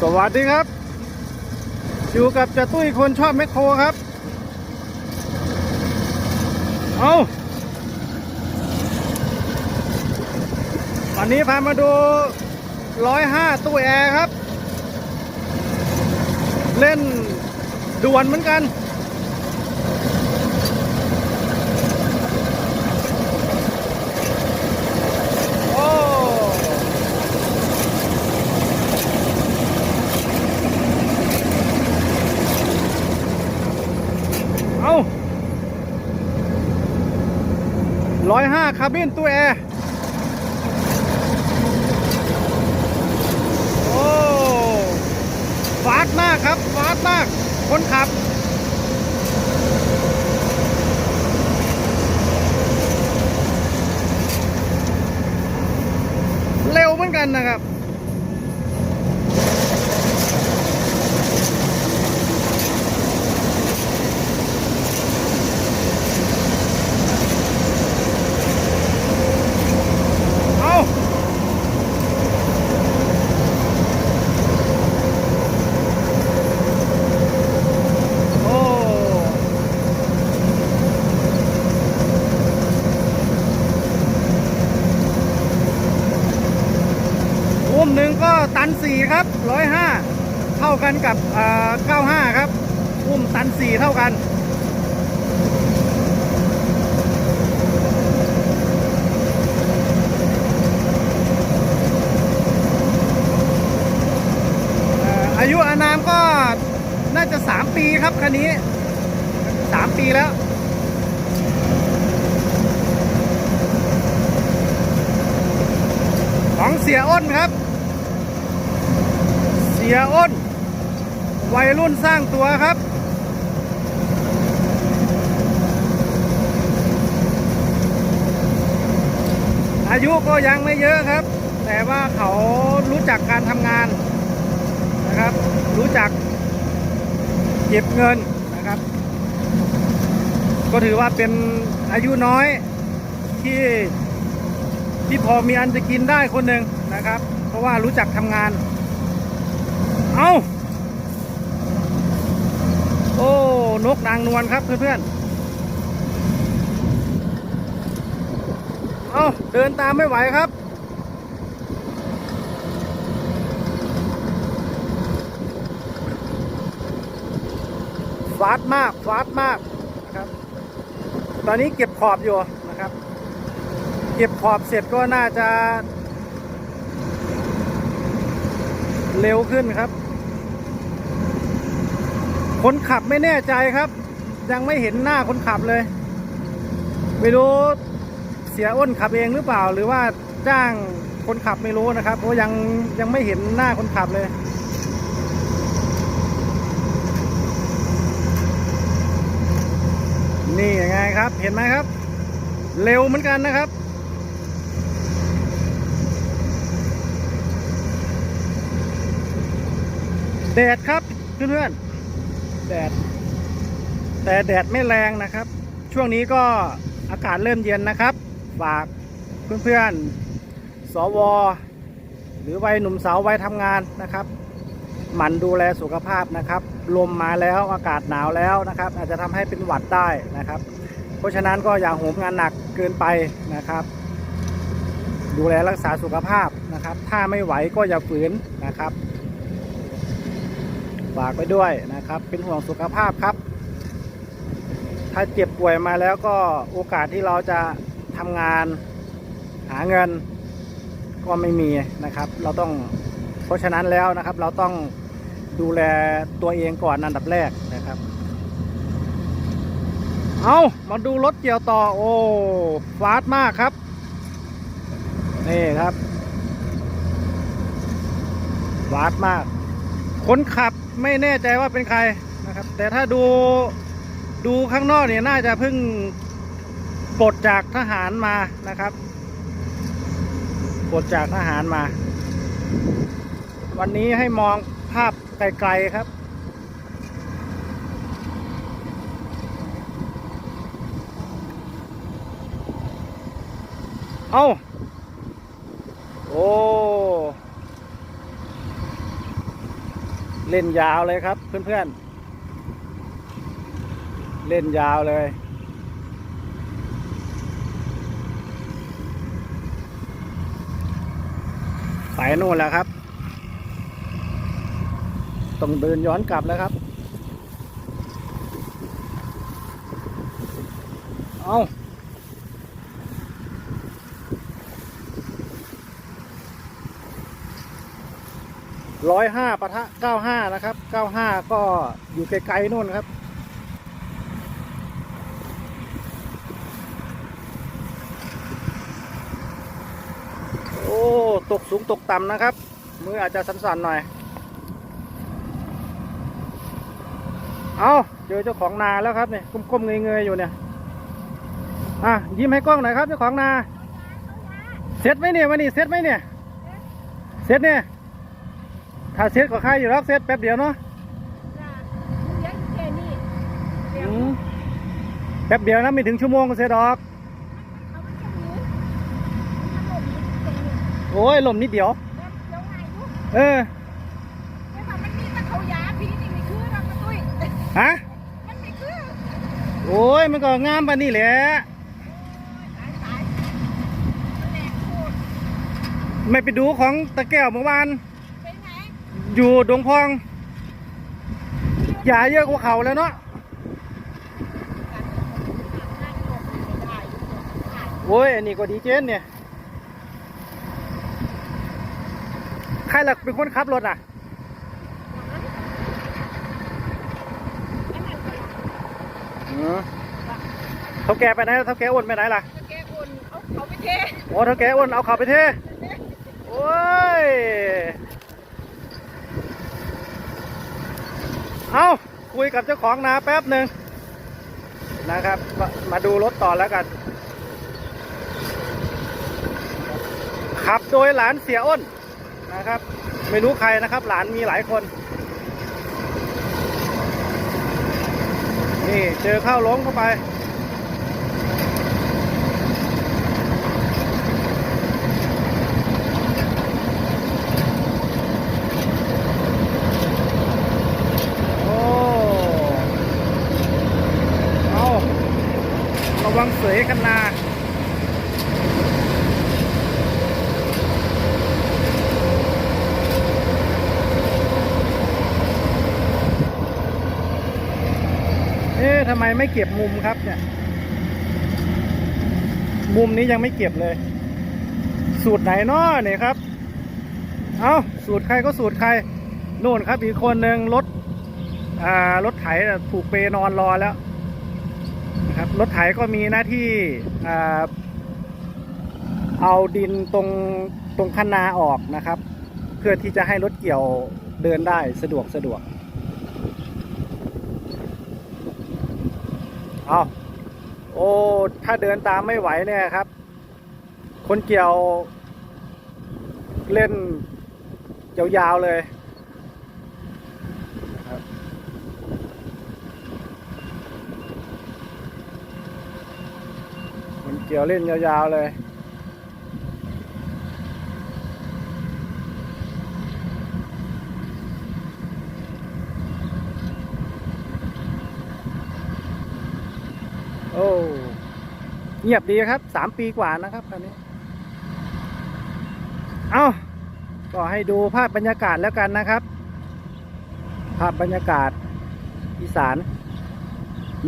สวัสดีครับ อยู่กับจะตุ้ยคนชอบแมคโครครับ เอาวันนี้พามาดูร้อยห้าตู้แอร์ครับ เล่นด่วนเหมือนกัน โอ้ เอาร้อยห้า คาบินตู้แอร์โอ้ฟาดมากครับฟาดมาก คนขับเร็วเหมือนกันนะครับ เอาโอ้อุ้ม หนึ่งก็ตันสี่ครับร้อยห้าเท่ากันกับเก้าห้าครับ อุ้มตันสี่เท่ากันอายุอานามก็น่าจะ 3 ปีครับคันนี้ 3 ปีแล้ว ของเสียอ้นครับ สียอ้น วัยรุ่นสร้างตัวครับ อายุก็ยังไม่เยอะครับ แต่ว่าเขารู้จักการทำงานนะครับ รู้จักเก็บเงินนะครับ ก็ถือว่าเป็นอายุน้อยที่ที่พอมีอันจะกินได้คนหนึ่งนะครับ เพราะว่ารู้จักทำงาน เอาโอ้ นกนางนวลครับเพื่อนๆ เอาเดินตามไม่ไหวครับ ฟาดมากฟาดมากนะครับ ตอนนี้เก็บขอบอยู่นะครับ เก็บขอบเสร็จก็น่าจะเร็วขึ้นครับ คนขับไม่แน่ใจครับ ยังไม่เห็นหน้าคนขับเลย ไม่รู้เสียอ้นขับเองหรือเปล่า หรือว่าจ้างคนขับไม่รู้นะครับเพราะยังยังไม่เห็นหน้าคนขับเลย นี่ยังไงครับเห็นไหมครับ เร็วเหมือนกันนะครับแดดครับเพื่อนๆ แดด แต่แดดไม่แรงนะครับ ช่วงนี้ก็อากาศเริ่มเย็นนะครับ ฝากเพื่อนๆ สว หรือวัยหนุ่มสาววัยทำงานนะครับ หมั่นดูแลสุขภาพนะครับ ลมมาแล้วอากาศหนาวแล้วนะครับ อาจจะทำให้เป็นหวัดได้นะครับ เพราะฉะนั้นก็อย่าโหมงานหนักเกินไปนะครับ ดูแลรักษาสุขภาพนะครับ ถ้าไม่ไหวก็อย่าฝืนนะครับ ฝากไปด้วยนะครับ เป็นห่วงสุขภาพครับ ถ้าเจ็บป่วยมาแล้วก็โอกาสที่เราจะทำงานหาเงินก็ไม่มีนะครับ เราต้องเพราะฉะนั้นแล้วนะครับ เราต้องดูแลตัวเองก่อนอันดับแรกนะครับ เอามาดูรถเกี่ยวต่อ โอ้ฟาสมากครับ นี่ครับฟาสมาก คนขับไม่แน่ใจว่าเป็นใครนะครับ แต่ถ้าดูดูข้างนอกเนี่ยน่าจะเพิ่งปลดจากทหารมานะครับปลดจากทหารมา วันนี้ให้มองภาพไกลๆครับ เอาโอ้ เล่นยาวเลยครับเพื่อนๆ เล่นยาวเลย ไปนู่นแล้วครับ ต้องเดินย้อนกลับแล้วครับ เอา ร้อยห้าปะทะเก้าห้านะครับเก้าห้าก็อยู่ไกลๆนู่นครับ โอ้ ตกสูงตกต่ำนะครับ มืออาจจะสั่นๆหน่อย เอาเจอเจ้าของนาแล้วครับเนี่ยก้มๆเงยๆอยู่เนี่ย อะ ยิ้มให้กล้องหน่อยครับเจ้าของนา เสร็จไหมเนี่ยวันนี้เสร็จไหมเนี่ย เสร็จเนี่ย ถ้าเสร็จก็ค่ายอยู่แล้วเสร็จแป๊บเดียวเนาะเลี้ยงแค่นี้เลี้ยงอืมแป๊บเดียวนะไม่ถึงชั่วโมงก็เสร็จออก เอามันแค่นี้มันหลบนิดตรงนี้โอ้ยลมนิดเดียว แล้วเดี๋ยวไงลูกเออไม่ว่ามันมีตะเขายาพี่นี่ไม่คือหรอกมาตุ้ยฮะ มันไม่คือโอ้ยมันก็งามปานนี่แหละ ตายตายแหลกโคตรไม่ไปดูของตะแก้วเมื่อวานเป็นไง อยู่ดงพองยาเยอะกว่าเขาแล้วเนาะนั่งหลบไม่ได้อยู่ตรงนี้โอ้ยอันนี้ก็ดีเจนเนี่ยใครหลักเป็นคนขับรถอะอืมเท่าแกไปไหนเท่าแกอ้วนไปไหนล่ะตะแกคนเอาเขาไปเทโอ้เท่าแกอ้วนเอาเข่าไปเทโอ้ย เอาคุยกับเจ้าของนาแป๊บหนึ่งนะครับ มาดูรถต่อแล้วกัน ขับโดยหลานเสียอ้นนะครับ ไม่รู้ใครนะครับ หลานมีหลายคน นี่เจอเข้าล้งเข้าไป โอ้ เอาระวังเส ยกันนาเอ๊ะทำไมไม่เก็บมุมครับเนี่ย มุมนี้ยังไม่เก็บเลย สูตรไหนน้อเนี่ยครับ เอาสูตรใครก็สูตรใครโน่นครับอีกคนหนึ่งรถ อ่ารถไถถูกเปนอนรอแล้ว นะครับรถไถก็มีหน้าที่เอาดินตรงตรงคันนาออกนะครับ เพื่อที่จะให้รถเกี่ยวเดินได้สะดวกสะดวกเอาโอ้ถ้าเดินตามไม่ไหวเนี่ยครับ คนเกี่ยวเล่นยาวๆเลย มันเกี่ยวเล่นยาวๆเลย โอ้ เงียบดีครับสามปีกว่านะครับคันนี้ เอาก็ให้ดูภาพบรรยากาศแล้วกันนะครับ ภาพบรรยากาศอีสาน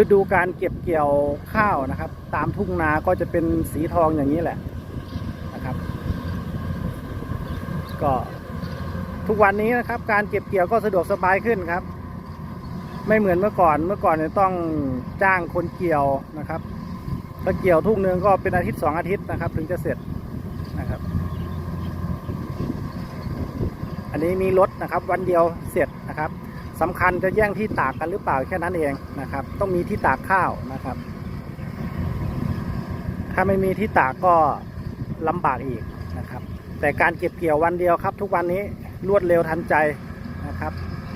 ฤดูการเก็บเกี่ยวข้าวนะครับ ตามทุ่งนาก็จะเป็นสีทองอย่างนี้แหละนะครับ ก็ทุกวันนี้นะครับ การเก็บเกี่ยวก็สะดวกสบายขึ้นครับ ไม่เหมือนเมื่อก่อนเมื่อก่อนเนี่ยต้องจ้างคนเกี่ยวนะครับถ้าเกี่ยวทุ่งนึงก็เป็นอาทิตย์สองอาทิตย์นะครับ ถึงจะเสร็จนะครับ อันนี้มีรถนะครับ วันเดียวเสร็จนะครับสำคัญจะแย่งที่ตากกันหรือเปล่าแค่นั้นเองนะครับ ต้องมีที่ตากข้าวนะครับ ถ้าไม่มีที่ตากก็ลำบากอีกนะครับ แต่การเก็บเกี่ยววันเดียวครับ ทุกวันนี้รวดเร็วทันใจนะครับ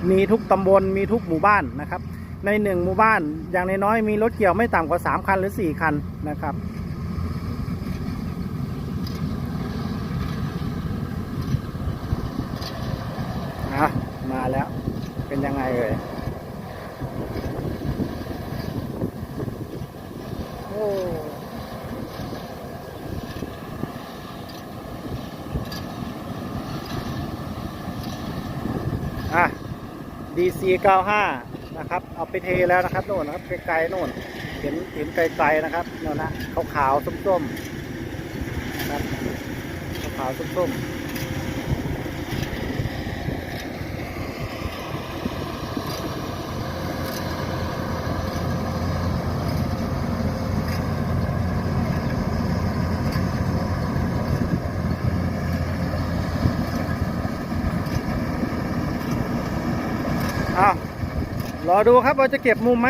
มีทุกตำบลมีทุกหมู่บ้านนะครับ ในหนึ่งหมู่บ้านอย่างน้อยๆมีรถเกี่ยวไม่ต่ำกว่าสามคันหรือสี่คันนะครับะมาแล้วเป็นยังไงเอ่ยโอ้ DC95 นะครับ เอาไปเทแล้วนะครับโน่นนะครับไกลๆโน่น เห็นเห็นไกลๆนะครับโน่นนะขาวๆส้มๆครับขาวๆส้มๆ อดูครับว่าจะเก็บมุมไหม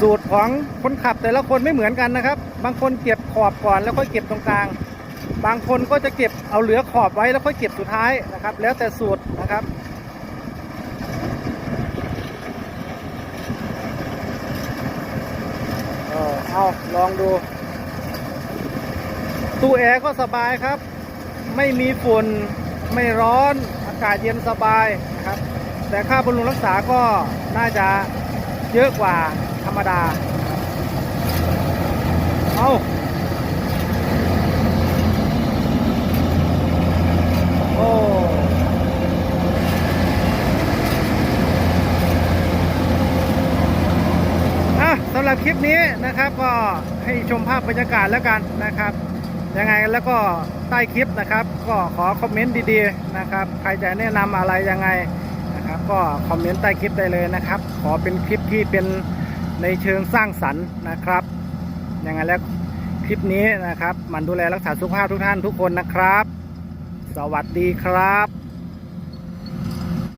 สูตรของคนขับแต่ละคนไม่เหมือนกันนะครับ บางคนเก็บขอบก่อนแล้วค่อยเก็บตรงกลาง บางคนก็จะเก็บเอาเหลือขอบไว้แล้วค่อยเก็บสุดท้ายนะครับ แล้วแต่สูตรนะครับเออเอาลองดูตู้แอร์ก็สบายครับ ไม่มีฝุ่นไม่ร้อนอากาศเย็นสบาย แต่ค่าบำรุงรักษาก็น่าจะเยอะกว่าธรรมดา เอาโอ้อะสำหรับคลิปนี้นะครับก็ให้ชมภาพบรรยากาศแล้วกันนะครับยังไงแล้วก็ใต้คลิปนะครับ ก็ขอคอมเมนต์ดีๆนะครับ ใครจะแนะนำอะไรยังไง นะครับก็คอมเมนต์ใต้คลิปได้เลยนะครับ ขอเป็นคลิปที่เป็นในเชิงสร้างสรรค์นะครับยังไงแล้วคลิปนี้นะครับ มันดูแลรักษาสุขภาพทุกท่านทุกคนนะครับ สวัสดีครับ